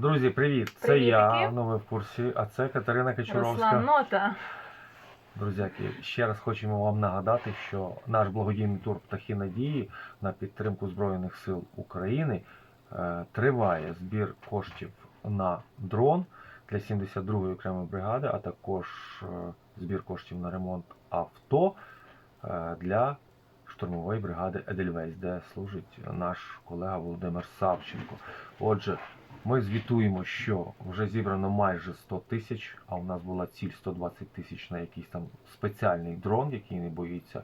Друзі, привіт! Це Привітики. я, ну ви в курсі, а це Катерина Кочуровська. Нота. Друзяки, ще раз хочемо вам нагадати, що наш благодійний тур Птахи Надії на підтримку Збройних сил України е, триває збір коштів на дрон для 72-ї окремої бригади, а також е, збір коштів на ремонт авто е, для штурмової бригади Едельвейс, де служить наш колега Володимир Савченко. Отже, ми звітуємо, що вже зібрано майже 100 тисяч, а у нас була ціль 120 тисяч на якийсь там спеціальний дрон, який не боїться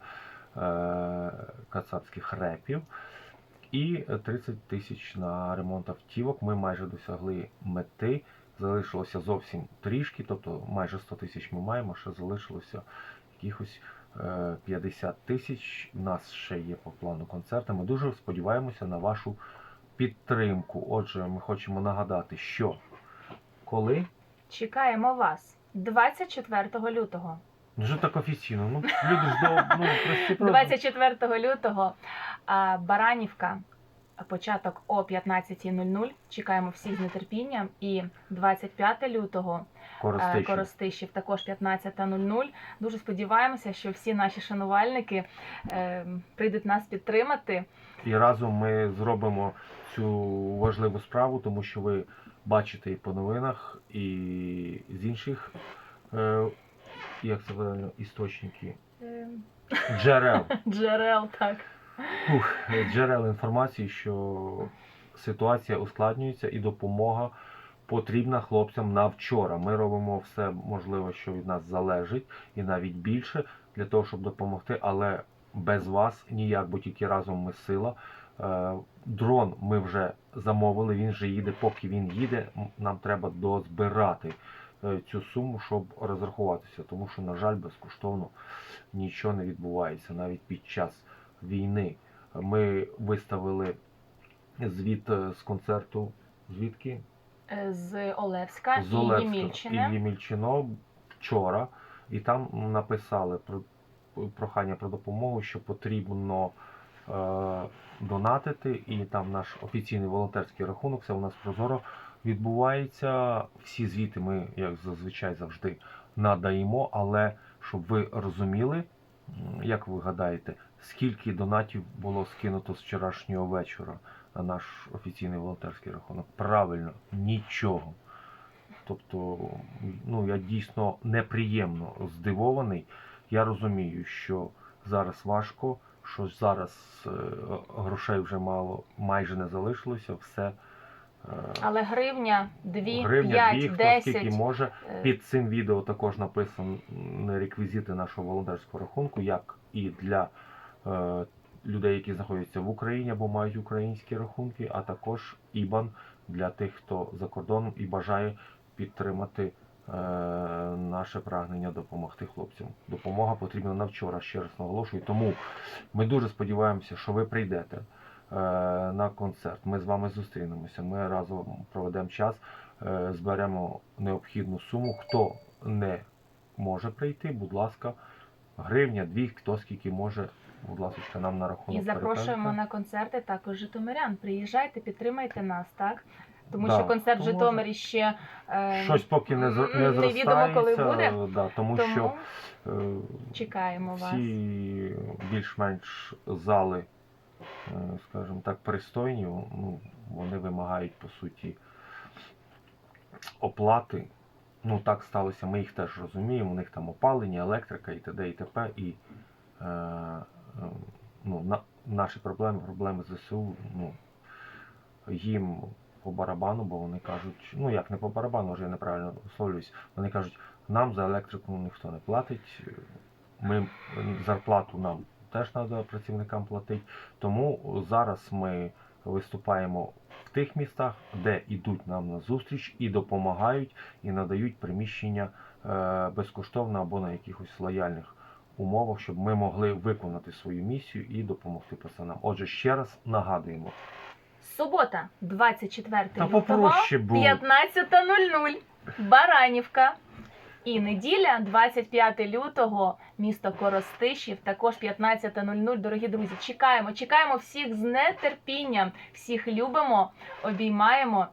е- кацапських репів. І 30 тисяч на ремонт автівок. Ми майже досягли мети. Залишилося зовсім трішки, тобто майже 100 тисяч ми маємо, ще залишилося якихось е, 50 тисяч. У нас ще є по плану концерти. Ми дуже сподіваємося на вашу підтримку. Отже, ми хочемо нагадати, що коли Чекаємо вас 24 лютого. ну так офіційно, ну люди ж до ну прості просто. 24 лютого а, Баранівка. Початок о 15.00. Чекаємо всіх з нетерпінням. І 25 лютого е, Коростишів. Коростишів також 15.00. Дуже сподіваємося, що всі наші шанувальники е, прийдуть нас підтримати. І разом ми зробимо цю важливу справу, тому що ви бачите і по новинах, і з інших, е, як це правильно, істочники, Е, джерел. Джерел, так. Ух, джерел інформації, що ситуація ускладнюється і допомога потрібна хлопцям на вчора. Ми робимо все можливе, що від нас залежить, і навіть більше для того, щоб допомогти, але без вас ніяк, бо тільки разом ми сила. Е, Дрон ми вже замовили, він вже їде. Поки він їде, нам треба дозбирати е, цю суму, щоб розрахуватися. Тому що, на жаль, безкоштовно нічого не відбувається навіть під час війни. Ми виставили звіт е, з концерту. Звідки? Е, З Олевська з і Олевська. Ємільчини. Іллі Мільчино вчора. І там написали про прохання про допомогу, що потрібно е, донатити. І там наш офіційний волонтерський рахунок, все у нас прозоро відбувається. Всі звіти ми, як зазвичай, завжди надаємо. Але щоб ви розуміли, як ви гадаєте, скільки донатів було скинуто з вчорашнього вечора на наш офіційний волонтерський рахунок? Правильно, нічого. Тобто, ну я дійсно неприємно здивований. Я розумію, що зараз важко, що зараз е, грошей вже мало, майже не залишилося. Все е, Але гривня, 2, гривня, 5, дві, хто 10. скільки може. е, Під цим відео також написані реквізити нашого волонтерського рахунку, як і для людей, які знаходяться в Україні або мають українські рахунки, а також IBAN для тих, хто за кордоном і бажає підтримати е, наше прагнення допомогти хлопцям. Допомога потрібна на вчора, ще раз наголошую. Тому ми дуже сподіваємося, що ви прийдете е, на концерт. Ми з вами зустрінемося. Ми разом проведемо час, е, зберемо необхідну суму. Хто не може прийти, будь ласка, гривня, дві, хто скільки може, будь ласка, нам на рахунок. І запрошуємо на концерти також житомирян. Приїжджайте, підтримайте нас, так? Тому Да, що концерт в то Житомирі ще е, Щось поки не, не невідомо, коли буде. Да, тому, тому що е, чекаємо вас. всі більш-менш зали, е, скажімо так, пристойні, ну, вони вимагають по суті оплати. Ну, так сталося, ми їх теж розуміємо, у них там опалення, електрика і т.д. і т.п. І е, ну, на, наші проблеми, проблеми ЗСУ, ну, їм по барабану, бо вони кажуть, ну як не по барабану, вже я неправильно висловлююсь, вони кажуть, нам за електрику ніхто не платить, ми зарплату нам теж треба працівникам платити. Тому зараз ми виступаємо в тих містах, де йдуть нам на зустріч і допомагають, і надають приміщення е, безкоштовно або на якихось лояльних умовах, щоб ми могли виконати свою місію і допомогти пацанам. Отже, ще раз нагадуємо. Субота, 24 Та лютого, попроще було. 15.00, Баранівка. І неділя, 25 лютого, місто Коростишів, також 15.00. Дорогі друзі, чекаємо, чекаємо всіх з нетерпінням, всіх любимо, обіймаємо.